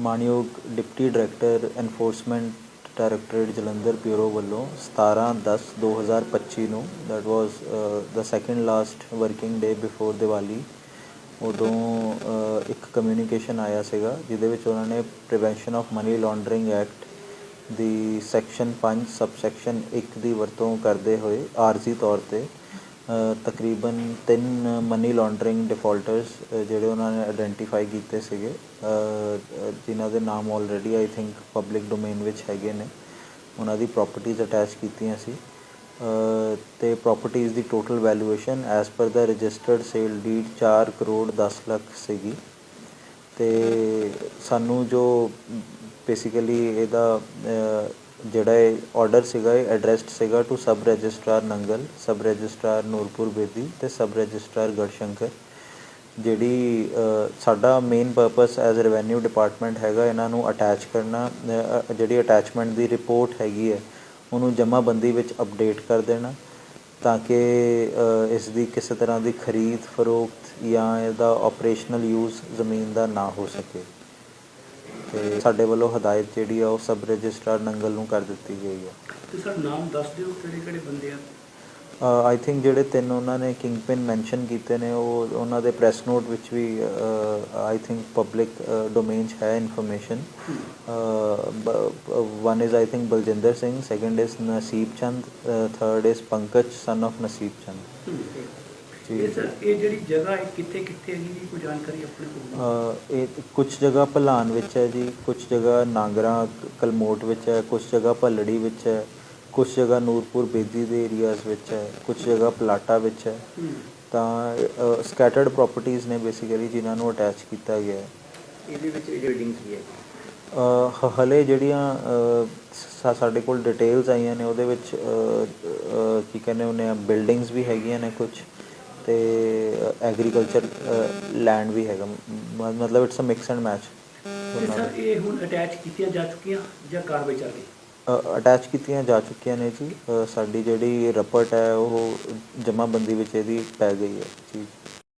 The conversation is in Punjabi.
ਮਾਨਯੋਗ deputy director enforcement directorate Jalandhar bureau ਵੱਲੋਂ 17/10/2025 ਨੂੰ that was the second last working day before Diwali, ਉਦੋਂ ਇੱਕ ਕਮਿਊਨੀਕੇਸ਼ਨ ਆਇਆ ਸੀਗਾ, ਜਿਹਦੇ ਵਿੱਚ ਉਹਨਾਂ ਨੇ prevention of money laundering act the section 5 subsection 1 ਦੀ ਵਰਤੋਂ ਕਰਦੇ ਹੋਏ ਆਰਜ਼ੀ ਤੌਰ ਤੇ ਤਕਰੀਬਨ ਤਿੰਨ ਮਨੀ ਲਾਂਡਰਿੰਗ ਡਿਫਾਲਟਰਸ ਜਿਹੜੇ ਉਹਨਾਂ ਨੇ ਆਇਡੈਂਟੀਫਾਈ ਕੀਤੇ ਸੀਗੇ। ਜਿਨ੍ਹਾਂ ਦੇ ਨਾਮ already I think public domain ਵਿੱਚ ਹੈਗੇ ਨੇ। ਉਹਨਾਂ ਦੀ ਪ੍ਰਾਪਰਟੀਆਂ ਅਟੈਚ ਕੀਤੀਆਂ ਸੀ। ਅ, ਤੇ ਪ੍ਰਾਪਰਟੀਆਂ ਦੀ ਟੋਟਲ ਵੈਲਿਊਏਸ਼ਨ ਐਸ ਪਰ ਦਾ registered sale deed 4 crore 10 lakh ਸੀਗੀ। ਤੇ ਸਾਨੂੰ ਜੋ ਬੇਸਿਕਲੀ ਇਹਦਾ ਜਿਹੜਾ ਇਹ ਆਰਡਰ ਸੀਗਾ ਇਹ ਐਡਰੈਸਡ ਸੀਗਾ to sub registrar Nangal sub registrar Nurpur Bedi ਤੇ ਸਬ ਰਜਿਸਟਰਾਰ ਗੜਸ਼ੰਕਰ ਜਿਹੜੀ ਸਾਡਾ main purpose as revenue department ਹੈਗਾ ਇਹਨਾਂ ਨੂੰ ਅਟੈਚ ਕਰਨਾ ਜਿਹੜੀ ਅਟੈਚਮੈਂਟ ਦੀ ਰਿਪੋਰਟ ਹੈਗੀ ਹੈ ਉਹਨੂੰ ਜਮ੍ਹਾਂਬੰਦੀ ਵਿੱਚ ਅਪਡੇਟ ਕਰ ਦੇਣਾ ਤਾਂ ਕਿ ਅ, ਇਸ ਦੀ ਕਿਸੇ ਤਰ੍ਹਾਂ ਦੀ ਖਰੀਦ ਫਰੋਖਤ ਜਾਂ ਇਹਦਾ ਆਪਰੇਸ਼ਨਲ ਯੂਜ਼ ਜ਼ਮੀਨ ਦਾ ਨਾ ਹੋ ਸਕੇ। ਤੇ ਸਾਡੇ ਵੱਲੋਂ ਹਦਾਇਤ ਜਿਹੜੀ ਆ ਉਹ ਸਬ ਰਜਿਸਟਰਾਰ ਨੰਗਲ ਨੂੰ ਕਰ ਦਿੱਤੀ ਗਈ ਹੈ ਤੇ ਸਰ ਨਾਮ ਦੱਸ ਦਿਓ ਕਿਹੜੇ ਕਿਹੜੇ ਬੰਦੇ ਆ? ਆਈ ਥਿੰਕ ਜਿਹੜੇ ਤਿੰਨ ਉਹਨਾਂ ਨੇ ਕਿੰਗਪਿਨ ਮੈਂਸ਼ਨ ਕੀਤੇ ਨੇ ਉਹ ਉਹਨਾਂ ਦੇ ਪ੍ਰੈਸ ਨੋਟ ਵਿੱਚ ਵੀ ਆਈ ਥਿੰਕ ਪਬਲਿਕ ਡੋਮੇਨ 'ਚ ਹੈ information one is I think Baljinder Singh second is Nasib Chand third is Pankaj son of Nasib Chand. ਇਹ ਸਰ ਇਹ ਜਿਹੜੀ ਜਗ੍ਹਾ ਹੈ ਕਿੱਥੇ ਕਿੱਥੇ ਹੈਗੀ ਜੀ? ਕੋਈ ਜਾਣਕਾਰੀ ਆਪਣੇ ਕੋਲ ਅ, ਇਹ ਕੁਝ ਜਗ੍ਹਾ ਭਲਾਨ ਵਿੱਚ ਹੈ ਜੀ ਕੁਝ ਜਗ੍ਹਾ ਨਾਗਰਾ ਕਲਮੋਟ ਵਿੱਚ ਹੈ ਕੁਝ ਜਗ੍ਹਾ ਭੱਲੜੀ ਵਿੱਚ ਹੈ ਕੁਝ ਜਗ੍ਹਾ ਨੂਰਪੁਰ ਬੇਦੀ ਦੇ ਏਰੀਆਜ਼ ਵਿੱਚ ਹੈ ਕੁਝ ਜਗ੍ਹਾ ਪਲਾਟਾ ਵਿੱਚ ਹੈ। ਹੂੰ। ਤਾਂ ਸਕੈਟਰਡ ਪ੍ਰਾਪਰਟੀਆਂ ਨੇ ਬੇਸਿਕਲੀ ਜਿਨ੍ਹਾਂ ਨੂੰ ਅਟੈਚ ਕੀਤਾ ਗਿਆ ਹੈ। ਇਹਦੇ ਵਿੱਚ ਬਿਲਡਿੰਗਸ ਵੀ ਹੈ ਅ, ਹ- ਹਲੇ ਜਿਹੜੀਆਂ ਅ, ਸਾ- ਸਾਡੇ ਕੋਲ ਡਿਟੇਲਸ ਆਈਆਂ ਨੇ ਉਹਦੇ ਵਿੱਚ ਅ, ਅ, ਕੀ ਕਹਿੰਦੇ ਉਹਨੇ ਬਿਲਡਿੰਗਸ ਵੀ ਹੈਗੀਆਂ ਨੇ ਕੁਝ ਤੇ ਐਗਰੀਕਲਚਰ ਲੈਂਡ ਵੀ ਹੈਗਾ। ਮ- ਮਤਲਬ it's a mix and match ਤੇ ਸਰ ਇਹ ਹੁਣ ਅਟੈਚ ਕੀਤੀਆਂ ਜਾ ਚੁੱਕੀਆਂ ਜਾਂ ਕਾਰਵਾਈ ਚੱਲ ਰਹੀ? ਅਟੈਚ ਕੀਤੀਆਂ ਜਾ ਚੁੱਕੀਆਂ ਨੇ ਜੀ। ਅ, ਸਾਡੀ ਜਿਹੜੀ ਰਪਟ ਹੈ ਉਹ ਜਮ੍ਹਾਂਬੰਦੀ ਵਿੱਚ ਇਹਦੀ ਪੈ ਗਈ ਹੈ। ਜੀ।